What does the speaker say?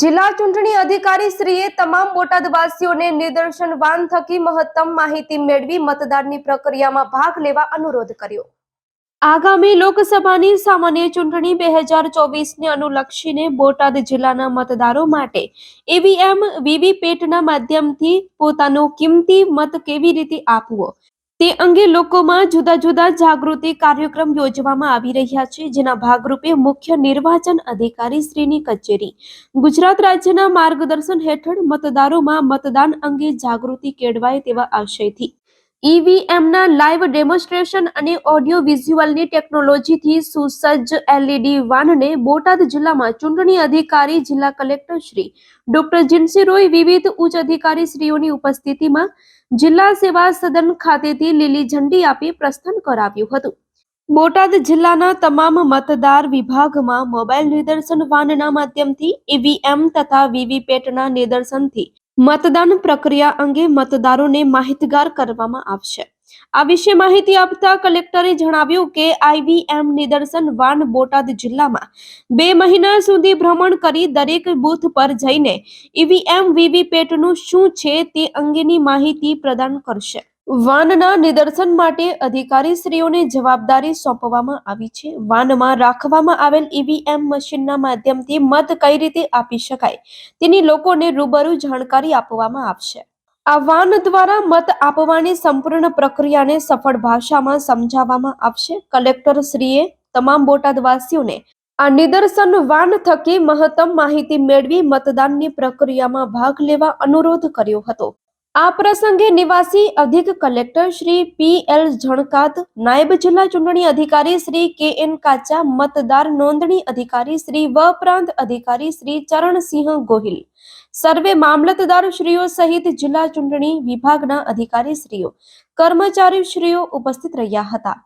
જિલ્લા ચૂંટણી અધિકારી શ્રીએ તમામ બોટાદવાસીઓને નિદર્શન વાન થકી મહત્તમ માહિતી મેળવી મતદાનની પ્રક્રિયામાં ભાગ લેવા અનુરોધ કર્યો. આગામી લોકસભાની સામાન્ય ચૂંટણી બે હજાર ચોવીસને અનુલક્ષીને બોટાદ જિલ્લાના મતદારો માટે ઈવીએમ, વીવીપેટના માધ્યમથી પોતાનો કિંમતી મત કેવી રીતે આપવો? તે અંગે લોકોમાં જુદા જુદા જાગૃતિ કાર્યક્રમ યોજવામાં આવી રહ્યા છે, જેના ભાગરૂપે મુખ્ય નિર્વાચન અધિકારી શ્રીની કચેરી. ગુજરાત રાજ્યના માર્ગદર્શન હેઠળ મતદારોમાં મતદાન અંગે જાગૃતિ કેળવાય તેવા આશયથી ઈવીએમના લાઈવ ડેમોન્સ્ટ્રેશન અને ઓડિયો વિઝ્યુઅલની ટેકનોલોજીથી સુસજ્જ એલઈડી વાનને બોટાદ જિલ્લામાં ચૂંટણી અધિકારી જિલ્લા કલેક્ટર શ્રી ડોક્ટર જીનસી રોય વિવિધ ઉચ્ચ અધિકારી શ્રીઓની ઉપસ્થિતિમાં જિલ્લા સેવા સદન ખાતેથી લીલી ઝંડી આપી પ્રસ્થાન કરાવ્યું હતું. બોટાદ જિલ્લાના તમામ મતદાર વિભાગમાં મોબાઈલ નિદર્શન વાનના માધ્યમથી ઈવીએમ તથા વીવીપેટના નિદર્શનથી મતદાન પ્રક્રિયા અંગે મતદારોને માહિતગાર કરવામાં આવશે. આ વિશે માહિતી આપતા કલેક્ટરે જણાવ્યું કે આઈવીએમ નિદર્શન વાન બોટાદ જિલ્લામાં બે મહિના સુધી ભ્રમણ કરી દરેક બૂથ પર જઈને ઈવીએમ વીવીપેટનું શું છે તે અંગેની માહિતી પ્રદાન કરશે. વાનના નિદર્શન માટે અધિકારીશ્રીઓને જવાબદારી સોંપવામાં આવી છે. વાનમાં રાખવામાં આવેલ ઈવીએમ મશીનના માધ્યમથી મત કઈ રીતે આપી શકાય તેની લોકોને રૂબરૂ જાણકારી આપવામાં આવશે. આ વાન દ્વારા મત આપવાની સંપૂર્ણ પ્રક્રિયાને સફળ ભાષામાં સમજાવવામાં આવશે. કલેક્ટર શ્રીએ તમામ બોટાદવાસીઓને આ નિદર્શન વાન થકી મહત્તમ માહિતી મેળવી મતદાનની પ્રક્રિયામાં ભાગ લેવા અનુરોધ કર્યો હતો. આ પ્રસંગે નિવાસી અધિક collector Shri P L Jhankat, નાયબ જિલ્લા ચૂંટણી અધિકારી શ્રી કે એન કાચા, મતદાર નોંધણી અધિકારી શ્રી વ પ્રાંત અધિકારી શ્રી ચરણસિંહ ગોહિલ, સર્વે મામલતદાર શ્રીઓ સહિત જિલ્લા ચૂંટણી વિભાગના અધિકારી શ્રીઓ, કર્મચારી શ્રીઓ ઉપસ્થિત રહ્યા હતા.